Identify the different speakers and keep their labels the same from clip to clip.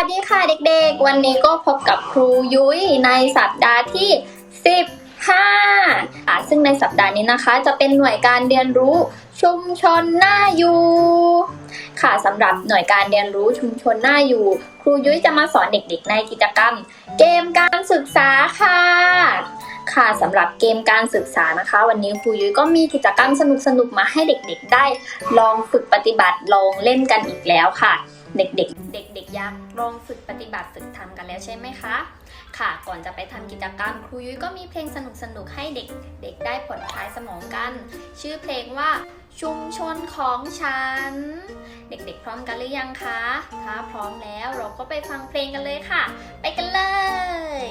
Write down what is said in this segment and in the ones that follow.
Speaker 1: วัสดีค่ะเด็กๆ วันนี้ก็พบกับครูยุ้ยในสัปดาห์ที่ 15อะซึ่งในสัปดาห์นี้นะคะ จะเป็นหน่วยการเรียนรู้ชุมชนหน่าอยู่ค่ะสำหรับหน่วยการเรียนรู้ชุมชนหน่าอยู่ ครูยุ้ยจะมาสอนเด็กๆ ในกิจกรรม เกมการศึกษาค่ะ ค่ะสำหรับเกมการศึกษานะคะ วันนี้ครูยุ้ยก็มีกิจกรรมสนุกๆมาให้เด็กๆ ได้ ลองฝึกปฏิบัติลองเล่นกันอีกแล้วค่ะ เด็กๆ เด็กๆอยากลองฝึกปฏิบัติฝึกทำกันแล้วใช่ไหมคะ ค่ะ ก่อนจะไปทำกิจกรรมครูยุ้ยก็มีเพลงสนุกๆให้เด็กๆได้ผ่อนคลายสมองกัน ชื่อเพลงว่าชุมชนของฉัน เด็กๆ พร้อมกันหรือยังคะ ถ้าพร้อมแล้วเราก็ไปฟังเพลงกันเลยค่ะ ไปกันเลย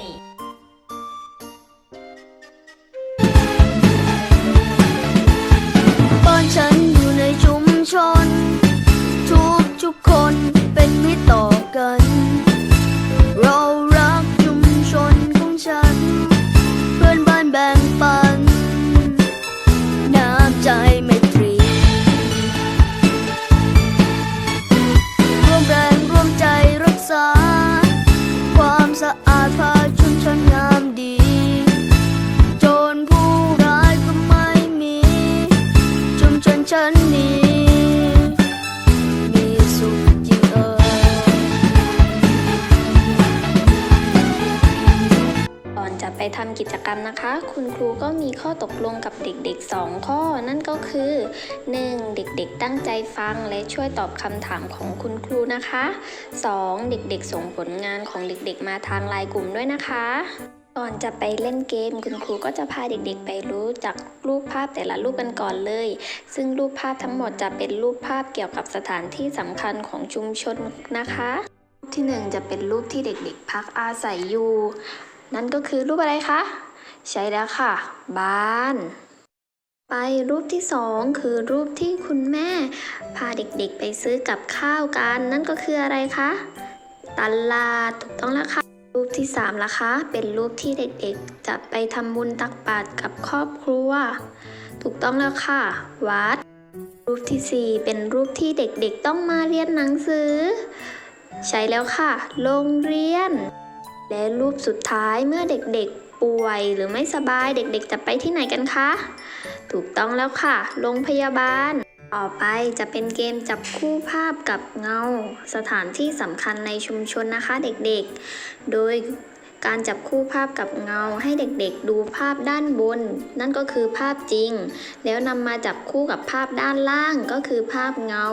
Speaker 1: ไปทำกิจกรรมนะคะ คุณครูก็มีข้อตกลงกับเด็กๆ 2 ข้อ นั่นก็คือ 1. เด็กๆ ตั้งใจฟังและช่วยตอบคำถามของคุณครูนะคะ 2. เด็กๆ ส่งผลงานของเด็กๆ มาทางไลน์กลุ่มด้วยนะคะก่อนจะไปเล่นเกมคุณครูก็จะพาเด็กๆ ไปรู้จักรูปภาพแต่ละรูปกันก่อนเลย ซึ่งรูปภาพทั้งหมดจะเป็นรูปภาพเกี่ยวกับสถานที่สำคัญของชุมชนนะคะรูปที่หนึ่งจะเป็นรูปที่เด็กๆ พักอาศัยอยู่ นั่นก็คือรูปอะไรคะ ใช่แล้วค่ะ บ้าน ไปรูปที่สองคือรูปที่คุณแม่ พาเด็กๆไปซื้อกับข้าวกัน นั่นก็คืออะไรคะตลาดถูกต้องแล้วค่ะ รูปที่สามล่ะคะ เป็นรูปที่เด็กๆ จะไปทำบุญตักบาตรกับครอบครัว ถูกต้องแล้วค่ะ วัด รูปที่สี่เป็นรูปที่เด็กๆ ต้องมาเรียนหนังสือ ใช่แล้วค่ะ โรงเรียน และรูปสุดท้ายเมื่อเด็กๆป่วยหรือไม่สบายเด็กๆ จะไปที่ไหนกันคะ ถูกต้องแล้วค่ะ โรงพยาบาล ต่อไปจะเป็นเกมจับคู่ภาพกับเงา สถานที่สำคัญในชุมชนนะคะเด็กๆ โดย การจับคู่ภาพกับเงาให้เด็กๆ ดูภาพด้านบน นั่นก็คือภาพจริง แล้วนำมาจับคู่กับภาพด้านล่างก็คือภาพเงา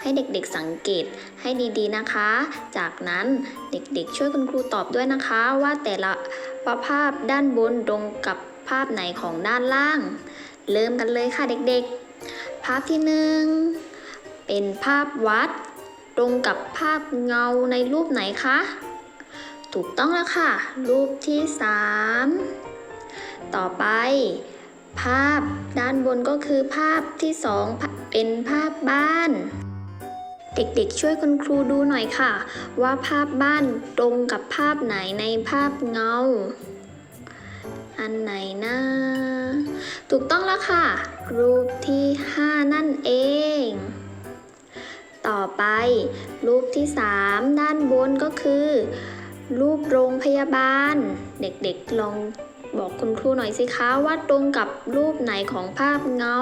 Speaker 1: ให้เด็กๆสังเกตให้ดีๆนะคะ จากนั้นเด็กๆ ช่วยคุณครูตอบด้วยนะคะว่าแต่ละภาพด้านบนตรงกับภาพไหนของด้านล่าง เริ่มกันเลยค่ะเด็กๆ ภาพที่หนึ่งเป็นภาพวัด ตรงกับภาพเงาในรูปไหนคะ ถูกต้องแล้วค่ะ รูปที่สามต่อไป ภาพด้านบนก็คือภาพที่สองเป็นภาพบ้าน เด็กๆช่วยคุณครูดูหน่อยค่ะ ว่าภาพบ้านตรงกับภาพไหนในภาพเงา อันไหนนะถูกต้องแล้วค่ะ รูปที่ 5 นั่นเองต่อไป รูปที่ 3 ด้านบนก็คือ รูปโรงพยาบาล เด็กๆลองบอกคุณครูหน่อยสิคะว่าตรงกับรูปไหนของภาพเงา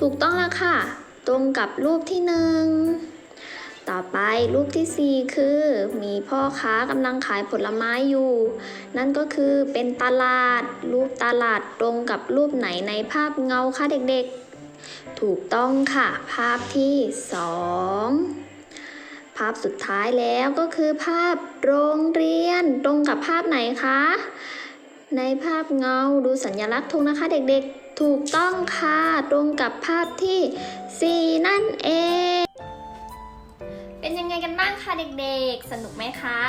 Speaker 1: ถูกต้องแล้วค่ะ ตรงกับรูปที่หนึ่งต่อไปรูปที่ 4 คือ มีพ่อค้ากำลังขายผลไม้อยู่ นั่นก็คือเป็นตลาด รูปตลาดตรงกับรูปไหนในภาพเงาคะเด็กๆ ถูกต้องค่ะ ภาพที่ 2 ภาพสุดท้ายแล้วก็คือภาพโรงเรียนตรงกับภาพไหนคะ ในภาพเงาดูสัญลักษณ์ธงนะคะเด็กๆ ถูกต้องค่ะตรงกับภาพที่ 4 นั่นเอง เป็นยังไงกันบ้างคะเด็กๆ สนุกไหมคะ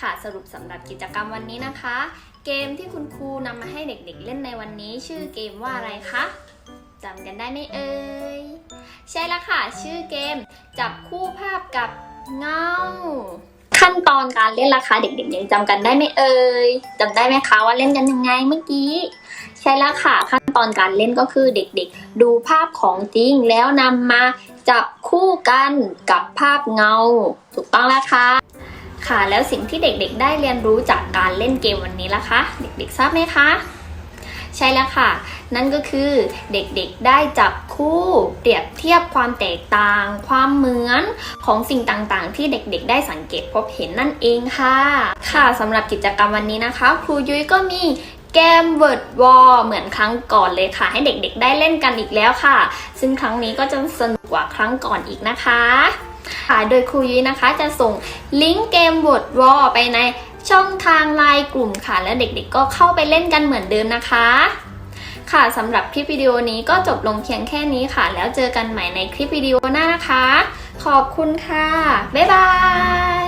Speaker 1: ค่ะสรุปสำหรับกิจกรรมวันนี้นะคะ เกมที่คุณครูนำมาให้เด็กๆ เล่นในวันนี้ ชื่อเกมว่าอะไรคะจำกันได้ไหมเอ่ย ใช่แล้วค่ะ ชื่อเกม จับคู่ภาพกับ เงาขั้นตอนการเล่นราคาเด็กๆยังจำกันได้ไหมเอ่ยจำได้ไหมคะว่าเล่นกันยังไงเมื่อกี้ ใช่แล้วค่ะขั้นตอนการเล่นก็คือเด็กๆ ดูภาพของจริงแล้วนำมาจับคู่กันกับภาพเงา ถูกต้องแล้วค่ะค่ะแล้วสิ่งที่เด็กๆ ได้เรียนรู้จากการเล่นเกมวันนี้ล่ะคะ เด็กๆทราบไหมคะ ใช่แล้วค่ะ นั่นก็คือเด็กๆได้จับคู่เปรียบเทียบความแตกต่าง ความเหมือนของสิ่งต่างๆ ที่เด็กๆ ได้สังเกตพบเห็นนั่นเองค่ะ ค่ะสำหรับกิจกรรมวันนี้นะคะ ครูยุ้ยก็มีเกม Word War เหมือนครั้งก่อนเลยค่ะ ให้เด็กๆ ได้เล่นกันอีกแล้วค่ะ ซึ่งครั้งนี้ก็จะสนุกกว่าครั้งก่อนอีกนะคะค่ะโดยครูยุ้ยนะคะจะส่งลิงก์เกม Word War ไปใน ช่องทางไลน์กลุ่มค่ะ และเด็กๆก็เข้าไปเล่นกันเหมือนเดิมนะคะ ค่ะสำหรับคลิปวิดีโอนี้ก็จบลงเพียงแค่นี้ค่ะ แล้วเจอกันใหม่ในคลิปวิดีโอหน้านะคะ ขอบคุณค่ะ บ๊ายบาย